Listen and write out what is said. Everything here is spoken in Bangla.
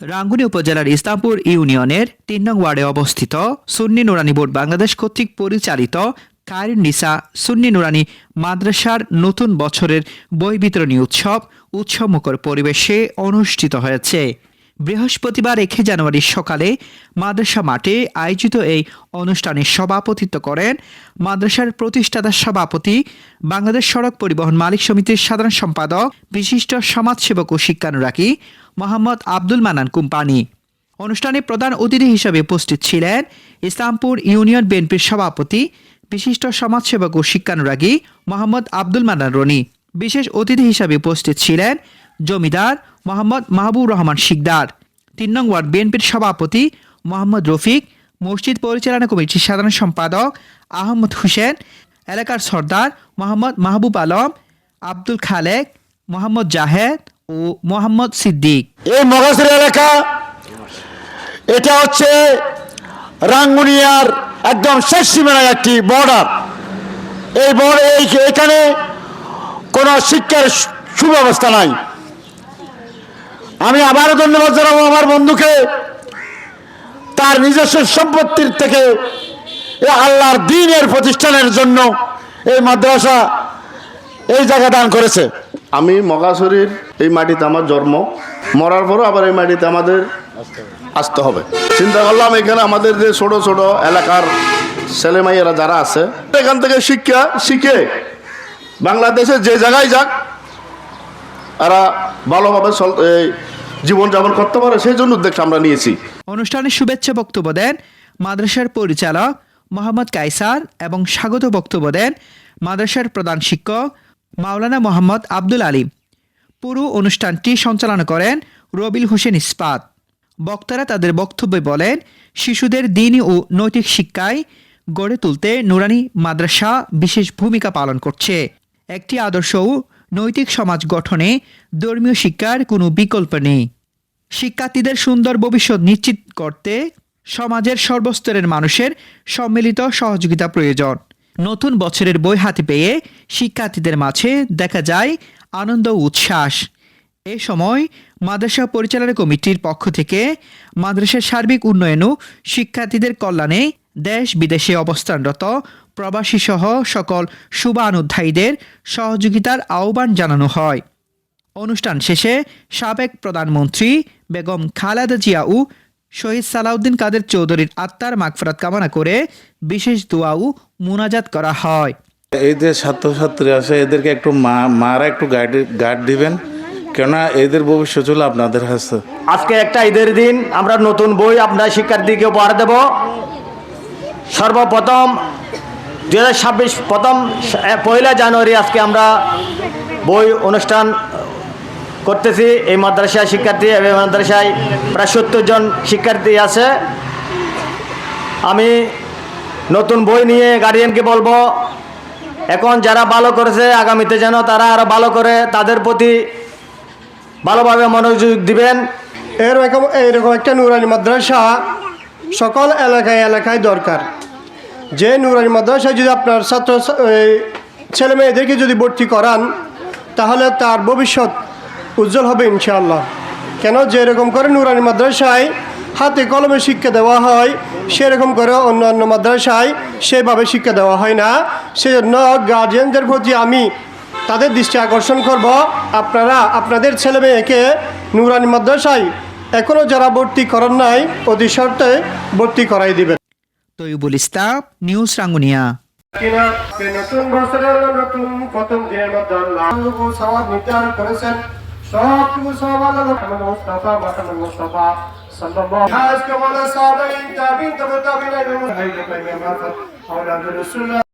রাঙ্গুনি উপজেলার ইসলামপুর ইউনিয়নের তিন নং ওয়ার্ডে অবস্থিত সুন্নি নুরানি বোর্ড বাংলাদেশ কর্তৃক পরিচালিত কারিন নিসা সুন্নি নুরানি মাদ্রাসার নতুন বছরের বই বিতরণী উৎসব উৎসবমুখর পরিবেশে অনুষ্ঠিত হয়েছে। বৃহস্পতিবার একে জানুয়ারি সকালে মাদ্রাসা মাঠে আয়োজিত এই অনুষ্ঠানে সভাপতিত্ব করেন মাদ্রাসার প্রতিষ্ঠাতা সভাপতি, বাংলাদেশ সড়ক পরিবহন মালিক সমিতির সাধারণ সম্পাদক, বিশিষ্ট সমাজসেবক ও শিক্ষানুরাগী মোহাম্মদ আব্দুল মানান কোম্পানি। অনুষ্ঠানে প্রধান অতিথি হিসেবে উপস্থিত ছিলেন ইসলামপুর ইউনিয়ন বিএনপির সভাপতি, বিশিষ্ট সমাজসেবক ও শিক্ষানুরাগী মোহাম্মদ আব্দুল মানান রনি। বিশেষ অতিথি হিসাবে উপস্থিত ছিলেন জমিদার মোহাম্মদ মাহবুব রহমান শিকদার। তিন নং ওয়ার্ড বিএনপির সভাপতি মোহাম্মদ রফিক, মসজিদ পরিচালনা কমিটির সাধারণ সম্পাদক আহমদ হোসেন, এলাকার সর্দার মোহাম্মদ মাহবুব আলম, আব্দুল খালেক, মোহাম্মদ জাহেদ ও মোহাম্মদ সিদ্দিক। এই মগাসির এলাকা, এটা হচ্ছে রাঙ্গুনিয়ার একদম শেষ সীমানার একটি বর্ডার। এই বর্ডার এখানে কোনো শিক্ষার সুব্যবস্থা নাই। আমি আবারও ধন্যবাদ জানাব আমার বন্ধুকে। তার নিজস্ব সম্পত্তির থেকে আল্লাহর দিনের প্রতিষ্ঠানের জন্য এই মাদ্রাসা এই জায়গা দান করেছে। আমি মগাছড়ির এই মাটিতে আমার জন্ম। মরার পরও আবার এই মাটিতে আমাদের আসতে হবে। চিন্তা করলাম এখানে আমাদের যে ছোট ছোট এলাকার ছেলেমাইয়েরা যারা আছে, এখান থেকে শিক্ষা শিখে বাংলাদেশে যে জায়গায় যাক এরা ভালোভাবে জীবনযাপন করতে পারে, সেই জন্য উদ্যোগটা আমরা নিয়েছি। অনুষ্ঠানে শুভেচ্ছা বক্তব্য দেন মাদ্রাসার পরিচালক মোহাম্মদ কাইসার এবং স্বাগত বক্তব্য দেন মাদ্রাসার প্রধান শিক্ষক মাওলানা মোহাম্মদ আব্দুল আলিম। পুরো অনুষ্ঠানটি সঞ্চালনা করেন রবিল হোসেন ইস্পাত। বক্তারা তাদের বক্তব্যে বলেন, শিশুদের দিন ও নৈতিক শিক্ষায় গড়ে তুলতে নুরানি মাদ্রাসা বিশেষ ভূমিকা পালন করছে। একটি আদর্শ নৈতিক সমাজ গঠনে ধর্মীয় শিক্ষার কোনো বিকল্প নেই। শিক্ষার্থীদের সুন্দর ভবিষ্যৎ নিশ্চিত করতে সমাজের সর্বস্তরের মানুষের সম্মিলিত সহযোগিতা প্রয়োজন। নতুন বছরের বই হাতে পেয়ে শিক্ষার্থীদের মাঝে দেখা যায় আনন্দ উচ্ছ্বাস। এ সময় মাদ্রাসা পরিচালনা কমিটির পক্ষ থেকে মাদ্রাসার সার্বিক উন্নয়ন ও শিক্ষার্থীদের কল্যাণে দেশ বিদেশে অবস্থানরত প্রবাসী সহ সকল শুভানুধ্যায়ীদের সহযোগিতার আহ্বান জানানো হয়। অনুষ্ঠান শেষে সাবেক প্রধানমন্ত্রী বেগম খালেদা জিয়া ও শহীদ সালাউদ্দিন কাদের চৌধুরীর আত্মার মাগফরাত কামনা করে বিশেষ দোয়া ও মুনাজাত করা হয়। এই যে ছাত্রছাত্রী আছে এদেরকে একটু মা মারা একটু গাইড গাইড দিবেন। কেননা এদের ভবিষ্যৎ হলো আপনাদের হাতে। আজকে একটা ঈদের দিন আমরা নতুন বই আপনার শিক্ষার্থীকে উপহার দেব। সর্বপ্রথম দু ছাব্বিশ প্রথম পয়লা জানুয়ারি আজকে আমরা বই অনুষ্ঠান করতেছি। এই মাদ্রাসা শিক্ষার্থী এবং মাদ্রাসায় প্রায় সত্তর জন শিক্ষার্থী আছে। আমি নতুন বই নিয়ে গার্ডিয়ানকে বলব, এখন যারা ভালো করেছে আগামীতে যেন তারা আরও ভালো করে তাদের প্রতি ভালোভাবে মনোযোগ দিবেন। এরকম এইরকম একটা নুরানি মাদ্রাসা সকল এলাকায় এলাকায় দরকার। যে নুরানি মাদ্রাসায় যদি আপনার ছাত্র ছেলে মেয়েদেরকে যদি ভর্তি করান, তাহলে তার ভবিষ্যৎ উজ্জ্বল হবে ইনশাআল্লাহ। কেন? যেরকম করে নুরানি মাদ্রাসায় হাতে কলমে শিক্ষা দেওয়া হয়, সেরকম করে অন্য অন্য মাদ্রাসায় সেভাবে শিক্ষা দেওয়া হয় না। সেজন্য গার্জিয়ানদের প্রতি আমি তাদের দৃষ্টি আকর্ষণ করব। আপনারা আপনাদের ছেলে মেয়েকে নুরানি মাদ্রাসায় এখনও যারা ভর্তি করেন নাই, অতি শর্তে ভর্তি করাই দিবেন। তৈবুল ইসলাম নিউজ রাঙ্গুনিয়া। নতুন বছরের নতুন প্রথম দিনের মধ্যে সওয়াব নির্ধারণ করেছেন সবটুকু সওয়াব আল্লাহ মুস্তাফা মুহাম্মদ মুস্তাফা সাল্লাল্লাহু আলাইহি ওয়া সাল্লাম।